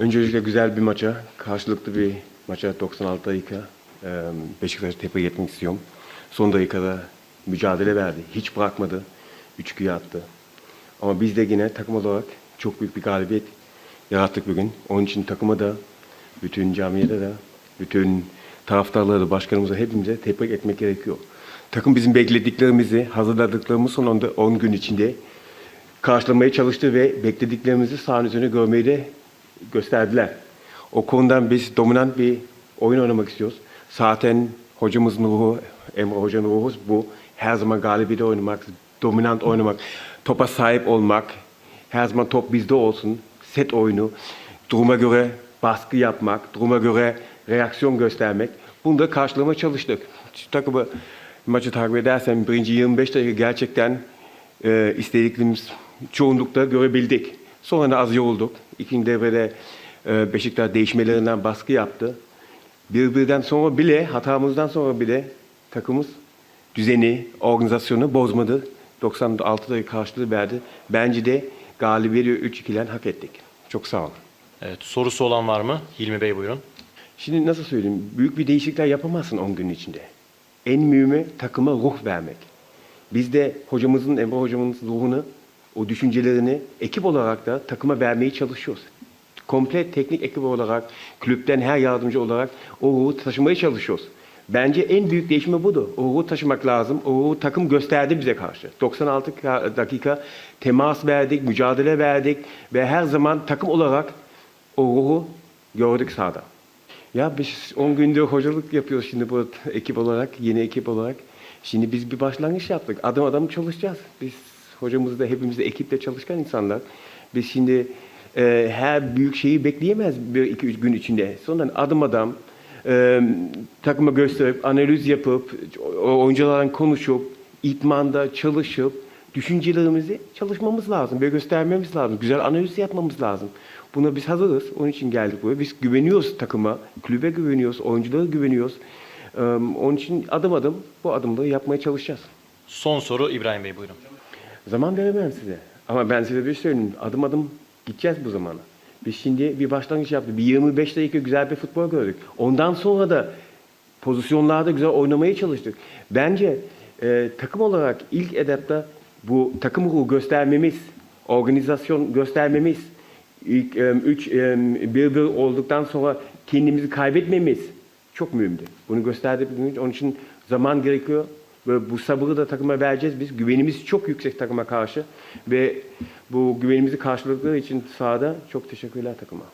Öncelikle güzel bir maça, karşılıklı bir maça 96 dakika e, Beşiktaş'ı tebrik etmek istiyorum. Son dakikada mücadele verdi. Hiç bırakmadı. 3-2'ye attı. Ama biz de yine takım olarak çok büyük bir galibiyet yarattık bugün. Onun için takıma da, bütün camiye de, bütün taraftarları da, başkanımıza, hepimize tebrik etmek gerekiyor. Takım bizim beklediklerimizi, hazırladıklarımız son anda 10 gün içinde karşılamaya çalıştı ve beklediklerimizi sahanın üzerine görmeyi de gösterdiler. O konudan biz dominant bir oyun oynamak istiyoruz. Zaten hocamızın ruhu, Emre Hoca'nın ruhu bu. Her zaman galibiyete oynamak, dominant oynamak, topa sahip olmak, her zaman top bizde olsun, set oyunu, duruma göre baskı yapmak, duruma göre reaksiyon göstermek. Bunu da karşılamaya çalıştık. Şu takımı maçı takip edersen birinci 25 dakika gerçekten e, istediklerimiz çoğunlukla görebildik. Sonra da az yorulduk. İkinci devrede e, Beşiktaş değişmelerinden baskı yaptı. Birbirinden sonra bile, hatamızdan sonra bile takımımız düzeni, organizasyonu bozmadı. 96 dakika karşılığı verdi. Bence de galibiyeti 3-2'den hak ettik. Çok sağ olun. Evet, sorusu olan var mı? Hilmi Bey buyurun. Şimdi nasıl söyleyeyim? Büyük bir değişiklikler yapamazsın 10 gün içinde. En mühimi takıma ruh vermek. Biz de hocamızın, Emre hocamızın ruhunu, o düşüncelerini ekip olarak da takıma vermeye çalışıyoruz. Komple teknik ekip olarak, kulüpten her yardımcı olarak o ruhu taşımaya çalışıyoruz. Bence en büyük değişimi budur. O ruhu taşımak lazım. O ruhu takım gösterdi bize karşı. 96 ka- dakika temas verdik, mücadele verdik ve her zaman takım olarak o ruhu gördük sahada. Ya biz 10 gündür hocalık yapıyoruz şimdi bu ekip olarak, yeni ekip olarak. Şimdi biz bir başlangıç yaptık. Adım adım çalışacağız. Biz hocamız da hepimiz de ekiple çalışkan insanlar. Biz şimdi e, her büyük şeyi bekleyemez bir iki üç gün içinde. Sonra adım adım e, takıma gösterip, analiz yapıp, oyuncularla konuşup, itmanda çalışıp, düşüncelerimizi çalışmamız lazım ve göstermemiz lazım. Güzel analiz yapmamız lazım. Buna biz hazırız. Onun için geldik buraya. Biz güveniyoruz takıma, kulübe güveniyoruz, oyunculara güveniyoruz. Ee, Onun için adım adım bu adımları yapmaya çalışacağız. Son soru İbrahim Bey buyurun. Zaman veremem size. Ama ben size bir şey söyleyeyim. Adım adım gideceğiz bu zamana. Biz şimdi bir başlangıç yaptık. Bir 25 dakika güzel bir futbol gördük. Ondan sonra da pozisyonlarda güzel oynamaya çalıştık. Bence e, takım olarak ilk edapta bu takım ruhu göstermemiz, organizasyon göstermemiz, ilk e, üç e, bir bir olduktan sonra kendimizi kaybetmemiz çok mühimdi. Bunu gösterdik. bugün. Onun için zaman gerekiyor. Ve bu sabırı da takıma vereceğiz biz. Güvenimiz çok yüksek takıma karşı. Ve bu güvenimizi karşıladıkları için sahada çok teşekkürler takıma.